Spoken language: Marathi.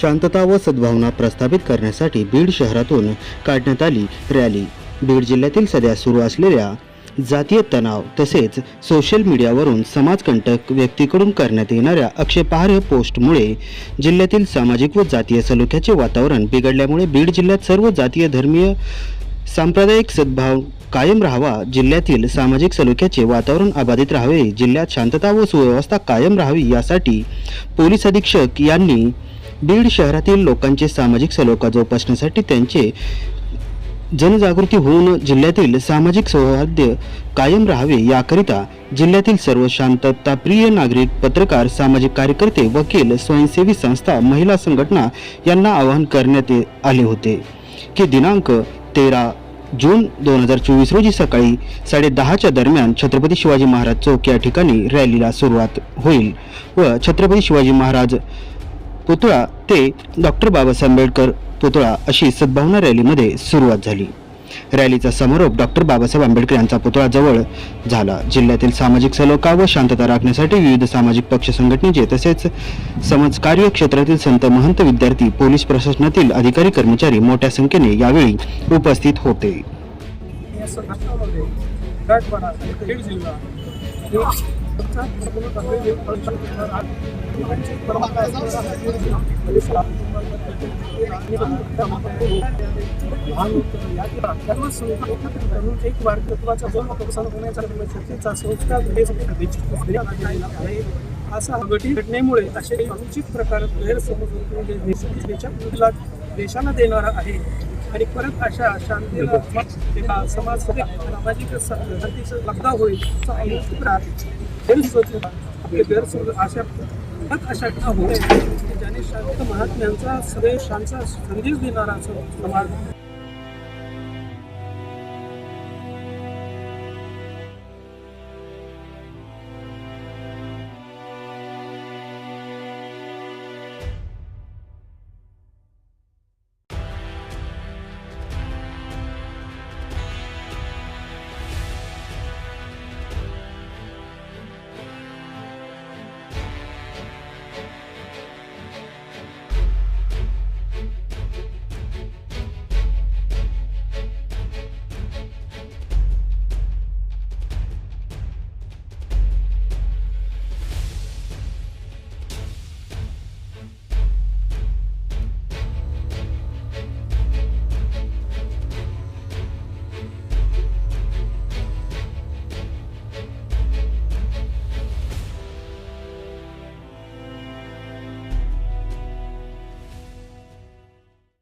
शांतता व सद्भावना प्रस्थापित करण्यासाठी बीड शहरातून काढण्यात आली रॅली. बीड जिल्ह्यातील सध्या सुरू असलेल्या जातीय तणाव तसेच सोशल मीडियावरून समाजकंटक व्यक्तीकडून करण्यात येणाऱ्या आक्षेपार्ह पोस्टमुळे जिल्ह्यातील सामाजिक व जातीय सलोख्याचे वातावरण बिघडल्यामुळे बीड जिल्ह्यात सर्व जातीय धर्मीय सांप्रदायिक सद्भाव कायम राहावा जिल्ह्यातील सामाजिक सलोख्याचे वातावरण अबाधित राहावे जिल्ह्यात शांतता व सुव्यवस्था कायम राहावी यासाठी पोलीस अधीक्षक यांनी बीड शहरातील लोकांचे सामाजिक सलोखा जोपासण्यासाठी त्यांचे जनजागृती होऊन जिल्ह्यातील सामाजिक सौहार्द कायम राहावे याकरिता जिल्ह्यातील सर्व शांतताप्रिय नागरिक पत्रकार सामाजिक कार्यकर्ते वकील स्वयंसेवी संस्था महिला संघटना यांना आवाहन करण्यात ये- आले होते की दिनांक तेरा जून दोन हजार चोवीस रोजी सकाळी साडेदहाच्या दरम्यान छत्रपती शिवाजी महाराज चौक या ठिकाणी रॅलीला सुरुवात होईल व छत्रपती शिवाजी महाराज पुतळा ते डॉक्टर बाबासाहेब आंबेडकर पुतळा अशी सद्भावना रॅलीमध्ये सुरुवात झाली. रॅलीचा समारोप डॉक्टर बाबासाहेब आंबेडकर यांचा पुतळा जवळ झाला. जिल्ह्यातील सामाजिक सलोखा व शांतता राखण्यासाठी विविध सामाजिक पक्ष संघटनेचे तसेच समाजकार्य क्षेत्रातील संत महंत विद्यार्थी पोलीस प्रशासनातील अधिकारी कर्मचारी मोठ्या संख्येने यावेळी उपस्थित होते. एक वारकत्वाचा दोन प्रसार होण्याचा चर्चेचा संस्कार आहे असा घटित घटनेमुळे असे अनुचित प्रकार गैरसमज देशाला देणारा आहे आणि परत अशा शांतीला एका समाज सामाजिक लगदा होईल असा अनुचित गैरसमज आपले गैरसमज अशा अशा होऊ नये ज्याने शांत महात्म्यांचा संदेशांचा संदेश देणारा असं समाज